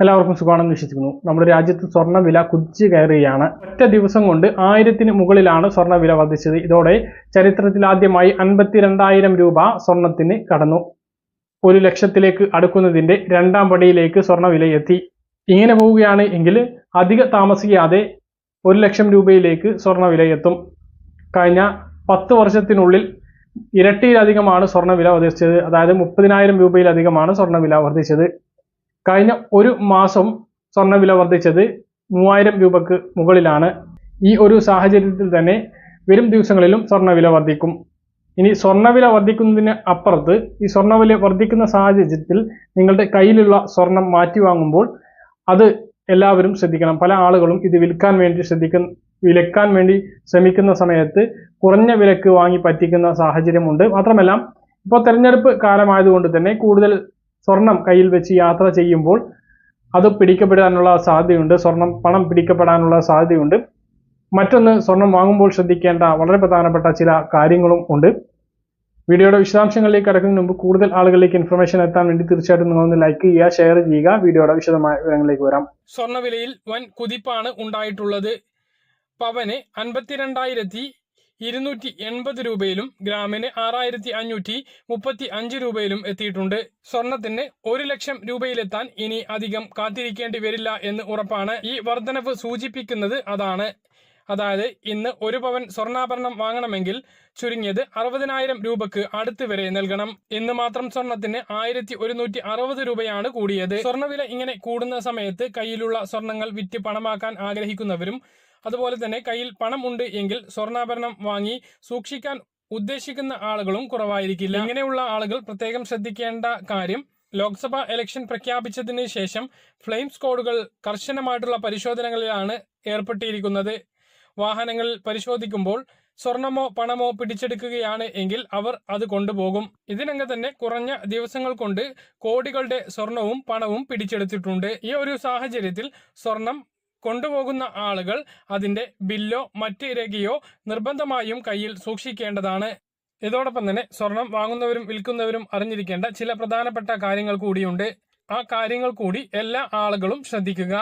എല്ലാവർക്കും സുഖമാണെന്ന് വിശ്വസിക്കുന്നു. നമ്മുടെ രാജ്യത്ത് സ്വർണ വില കുതിച്ചു കയറുകയാണ്. ഒറ്റ ദിവസം കൊണ്ട് ആയിരത്തിന് മുകളിലാണ് സ്വർണ വില വർദ്ധിച്ചത്. ഇതോടെ ചരിത്രത്തിൽ ആദ്യമായി അൻപത്തിരണ്ടായിരം രൂപ സ്വർണത്തിന് കടന്നു. ഒരു ലക്ഷത്തിലേക്ക് അടുക്കുന്നതിന്റെ രണ്ടാം പടിയിലേക്ക് സ്വർണ വില എത്തി. ഇങ്ങനെ പോവുകയാണ് എങ്കിൽ അധിക താമസിക്കാതെ ഒരു ലക്ഷം രൂപയിലേക്ക് സ്വർണ വില എത്തും. കഴിഞ്ഞ പത്ത് വർഷത്തിനുള്ളിൽ ഇരട്ടിയിലധികമാണ് സ്വർണ വില വർദ്ധിച്ചത്. അതായത് മുപ്പതിനായിരം രൂപയിലധികമാണ് സ്വർണ വില വർദ്ധിച്ചത്. കഴിഞ്ഞ ഒരു മാസം സ്വർണവില വർദ്ധിച്ചത് മൂവായിരം രൂപക്ക് മുകളിലാണ്. ഈ ഒരു സാഹചര്യത്തിൽ തന്നെ വരും ദിവസങ്ങളിലും സ്വർണവില വർദ്ധിക്കും. ഇനി സ്വർണവില വർദ്ധിക്കുന്നതിന് അപ്പുറത്ത് ഈ സ്വർണവില വർദ്ധിക്കുന്ന സാഹചര്യത്തിൽ നിങ്ങളുടെ കയ്യിലുള്ള സ്വർണം മാറ്റി വാങ്ങുമ്പോൾ അത് എല്ലാവരും ശ്രദ്ധിക്കണം. പല ആളുകളും ഇത് വിൽക്കാൻ വേണ്ടി ശ്രദ്ധിക്കുന്ന വിലക്കാൻ വേണ്ടി ശ്രമിക്കുന്ന സമയത്ത് കുറഞ്ഞ വിലക്ക് വാങ്ങി പറ്റിക്കുന്ന സാഹചര്യമുണ്ട്. മാത്രമല്ല ഇപ്പോൾ തെരഞ്ഞെടുപ്പ് കാലമായതുകൊണ്ട് തന്നെ കൂടുതൽ സ്വർണം കയ്യിൽ വെച്ച് യാത്ര ചെയ്യുമ്പോൾ അത് പിടിക്കപ്പെടാനുള്ള സാധ്യതയുണ്ട്. സ്വർണം പണം പിടിക്കപ്പെടാനുള്ള സാധ്യതയുണ്ട്. മറ്റൊന്ന് സ്വർണം വാങ്ങുമ്പോൾ ശ്രദ്ധിക്കേണ്ട വളരെ പ്രധാനപ്പെട്ട ചില കാര്യങ്ങളും ഉണ്ട്. വീഡിയോയുടെ വിശദാംശങ്ങളിലേക്ക് കടക്കുന്നതിന് മുമ്പ് കൂടുതൽ ആളുകളിലേക്ക് ഇൻഫർമേഷൻ എത്താൻ വേണ്ടി തീർച്ചയായിട്ടും നിങ്ങൾ ഒന്ന് ലൈക്ക് ചെയ്യുക ഷെയർ ചെയ്യുക. വീഡിയോയുടെ വിശദമായ വിവരങ്ങളിലേക്ക് വരാം. സ്വർണവിലയിൽ വൻ കുതിപ്പാണ് ഉണ്ടായിട്ടുള്ളത്. പവന് അൻപത്തിരണ്ടായിരത്തി ഇരുന്നൂറ്റി എൺപത് രൂപയിലും ഗ്രാമിന് ആറായിരത്തി അഞ്ഞൂറ്റി മുപ്പത്തി അഞ്ച് രൂപയിലും എത്തിയിട്ടുണ്ട്. സ്വർണത്തിന് ഒരു ലക്ഷം രൂപയിലെത്താൻ ഇനി അധികം കാത്തിരിക്കേണ്ടി വരില്ല എന്ന് ഉറപ്പാണ് ഈ വർധനവ് സൂചിപ്പിക്കുന്നത് അതാണ്. അതായത് ഇന്ന് ഒരു പവൻ സ്വർണാഭരണം വാങ്ങണമെങ്കിൽ ചുരുങ്ങിയത് അറുപതിനായിരം രൂപക്ക് അടുത്ത് വരെ നൽകണം. ഇന്ന് മാത്രം സ്വർണത്തിന് ആയിരത്തി ഒരുന്നൂറ്റി അറുപത് രൂപയാണ് കൂടിയത്. സ്വർണവില ഇങ്ങനെ കൂടുന്ന സമയത്ത് കയ്യിലുള്ള സ്വർണങ്ങൾ വിറ്റ് പണമാക്കാൻ ആഗ്രഹിക്കുന്നവരും അതുപോലെ തന്നെ കയ്യിൽ പണം ഉണ്ട് എങ്കിൽ സ്വർണാഭരണം വാങ്ങി സൂക്ഷിക്കാൻ ഉദ്ദേശിക്കുന്ന ആളുകളും കുറവായിരിക്കില്ല. ഇങ്ങനെയുള്ള ആളുകൾ പ്രത്യേകം ശ്രദ്ധിക്കേണ്ട കാര്യം ലോക്സഭ ഇലക്ഷൻ പ്രഖ്യാപിച്ചതിന് ശേഷം ഫ്ലെയിം സ്കോഡുകൾ കർശനമായിട്ടുള്ള പരിശോധനകളിലാണ് ഏർപ്പെട്ടിരിക്കുന്നത്. വാഹനങ്ങൾ പരിശോധിക്കുമ്പോൾ സ്വർണമോ പണമോ പിടിച്ചെടുക്കുകയാണ് എങ്കിൽ അവർ അത് കൊണ്ടുപോകും. ഇതിനങ്ങ് തന്നെ കുറഞ്ഞ ദിവസങ്ങൾ കൊണ്ട് കോടികളുടെ സ്വർണവും പണവും പിടിച്ചെടുത്തിട്ടുണ്ട്. ഈ ഒരു സാഹചര്യത്തിൽ സ്വർണം കൊണ്ടുപോകുന്ന ആളുകൾ അതിന്റെ ബില്ലോ മറ്റ് രേഖയോ നിർബന്ധമായും കയ്യിൽ സൂക്ഷിക്കേണ്ടതാണ്. ഇതോടൊപ്പം തന്നെ സ്വർണം വാങ്ങുന്നവരും വിൽക്കുന്നവരും അറിഞ്ഞിരിക്കേണ്ട ചില പ്രധാനപ്പെട്ട കാര്യങ്ങൾ കൂടിയുണ്ട്. ആ കാര്യങ്ങൾ കൂടി എല്ലാ ആളുകളും ശ്രദ്ധിക്കുക.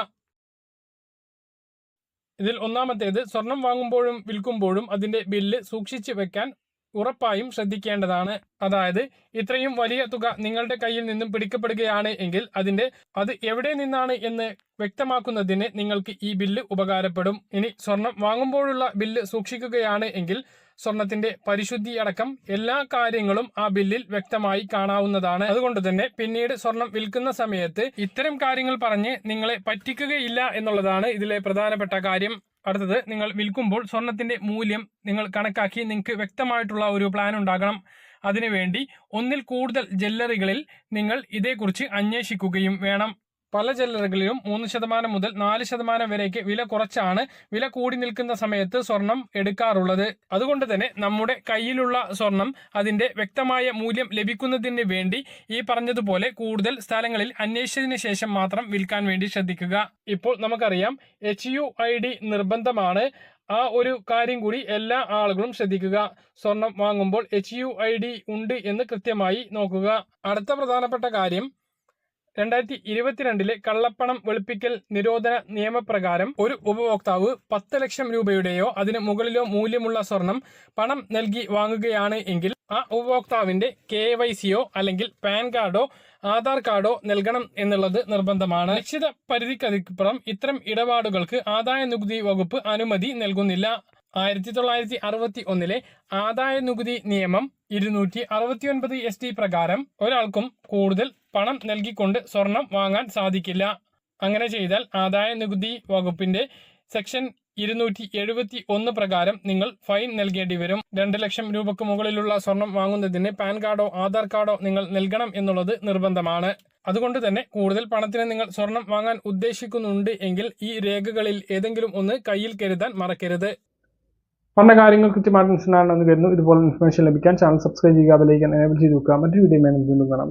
ഇതിൽ ഒന്നാമത്തേത് സ്വർണം വാങ്ങുമ്പോഴും വിൽക്കുമ്പോഴും അതിന്റെ ബില്ല് സൂക്ഷിച്ചു വെക്കാൻ ഉറപ്പായും ശ്രദ്ധിക്കേണ്ടതാണ്. അതായത് ഇത്രയും വലിയ തുക നിങ്ങളുടെ കയ്യിൽ നിന്നും പിടിക്കപ്പെടുകയാണ് എങ്കിൽ അതിന്റെ അത് എവിടെ നിന്നാണ് എന്ന് വ്യക്തമാക്കുന്നതിന് നിങ്ങൾക്ക് ഈ ബില്ല് ഉപകാരപ്പെടും. ഇനി സ്വർണം വാങ്ങുമ്പോഴുള്ള ബില്ല് സൂക്ഷിക്കുകയാണ് എങ്കിൽ സ്വർണത്തിന്റെ പരിശുദ്ധി അടക്കം എല്ലാ കാര്യങ്ങളും ആ ബില്ലിൽ വ്യക്തമായി കാണാവുന്നതാണ്. അതുകൊണ്ട് തന്നെ പിന്നീട് സ്വർണം വിൽക്കുന്ന സമയത്ത് ഇത്തരം കാര്യങ്ങൾ പറഞ്ഞ് നിങ്ങളെ പറ്റിക്കുകയില്ല എന്നുള്ളതാണ് ഇതിലെ പ്രധാനപ്പെട്ട കാര്യം. അടുത്തത് നിങ്ങൾ വിൽക്കുമ്പോൾ സ്വർണത്തിന്റെ മൂല്യം നിങ്ങൾ കണക്കാക്കി നിങ്ങൾക്ക് വ്യക്തമായിട്ടുള്ള ഒരു പ്ലാൻ ഉണ്ടാകണം. അതിനുവേണ്ടി ഒന്നിൽ കൂടുതൽ ജ്വല്ലറികളിൽ നിങ്ങൾ ഇതേക്കുറിച്ച് അന്വേഷിക്കുകയും വേണം. പല ജ്വല്ലറികളിലും മൂന്ന് ശതമാനം മുതൽ നാല് ശതമാനം വരേക്ക് വില കുറച്ചാണ് വില കൂടി നിൽക്കുന്ന സമയത്ത് സ്വർണം എടുക്കാറുള്ളത്. അതുകൊണ്ട് തന്നെ നമ്മുടെ കയ്യിലുള്ള സ്വർണം അതിന്റെ വ്യക്തമായ മൂല്യം ലഭിക്കുന്നതിന് വേണ്ടി ഈ പറഞ്ഞതുപോലെ കൂടുതൽ സ്ഥലങ്ങളിൽ അന്വേഷിച്ചതിന് ശേഷം മാത്രം വിൽക്കാൻ വേണ്ടി ശ്രദ്ധിക്കുക. ഇപ്പോൾ നമുക്കറിയാം എച്ച് യു ഐ ഡി നിർബന്ധമാണ്. ആ ഒരു കാര്യം കൂടി എല്ലാ ആളുകളും ശ്രദ്ധിക്കുക. സ്വർണം വാങ്ങുമ്പോൾ എച്ച് യു ഐ ഡി ഉണ്ട് എന്ന് കൃത്യമായി നോക്കുക. അടുത്ത പ്രധാനപ്പെട്ട കാര്യം രണ്ടായിരത്തി ഇരുപത്തിരണ്ടിലെ കള്ളപ്പണം വെളുപ്പിക്കൽ നിരോധന നിയമപ്രകാരം ഒരു ഉപഭോക്താവ് പത്ത് ലക്ഷം രൂപയുടെയോ അതിന് മുകളിലോ മൂല്യമുള്ള സ്വർണം പണം നൽകി വാങ്ങുകയാണ് എങ്കിൽ ആ ഉപഭോക്താവിന്റെ കെ വൈ സിയോ അല്ലെങ്കിൽ പാൻ കാർഡോ ആധാർ കാർഡോ നൽകണം എന്നുള്ളത് നിർബന്ധമാണ്. നിശ്ചിത പരിധിക്കതിപ്പുറം ഇത്തരം ഇടപാടുകൾക്ക് ആദായ നികുതി വകുപ്പ് അനുമതി നൽകുന്നില്ല. ആയിരത്തി തൊള്ളായിരത്തി അറുപത്തി ഒന്നിലെ ആദായ നികുതി നിയമം ഇരുന്നൂറ്റി അറുപത്തിയൊൻപത് എസ് ടി പ്രകാരം ഒരാൾക്കും കൂടുതൽ പണം നൽകിക്കൊണ്ട് സ്വർണം വാങ്ങാൻ സാധിക്കില്ല. അങ്ങനെ ചെയ്താൽ ആദായ നികുതി വകുപ്പിന്റെ സെക്ഷൻ ഇരുന്നൂറ്റി എഴുപത്തി ഒന്ന് പ്രകാരം നിങ്ങൾ ഫൈൻ നൽകേണ്ടി വരും രണ്ട് ലക്ഷം രൂപക്ക് മുകളിലുള്ള സ്വർണം വാങ്ങുന്നതിന് പാൻ കാർഡോ ആധാർ കാർഡോ നിങ്ങൾ നൽകണം എന്നുള്ളത് നിർബന്ധമാണ്. അതുകൊണ്ട് തന്നെ കൂടുതൽ പണത്തിന് നിങ്ങൾ സ്വർണം വാങ്ങാൻ ഉദ്ദേശിക്കുന്നുണ്ട് എങ്കിൽ ഈ രേഖകളിൽ ഏതെങ്കിലും ഒന്ന് കയ്യിൽ കരുതാൻ മറക്കരുത്. പറഞ്ഞ കാര്യങ്ങൾ കൃത്യമായിട്ട് മനസ്സിലാണെന്ന് കരുതുന്നു. ഇതുപോലെ ഇൻഫർമേഷൻ ലഭിക്കാൻ ചാനൽ സബ്സ്ക്രൈബ് ചെയ്യുക അതിലേക്ക് എനേബിൾ ചെയ്ത് വെക്കുക. മറ്റൊരു വീഡിയോ വീണ്ടും കാണാം.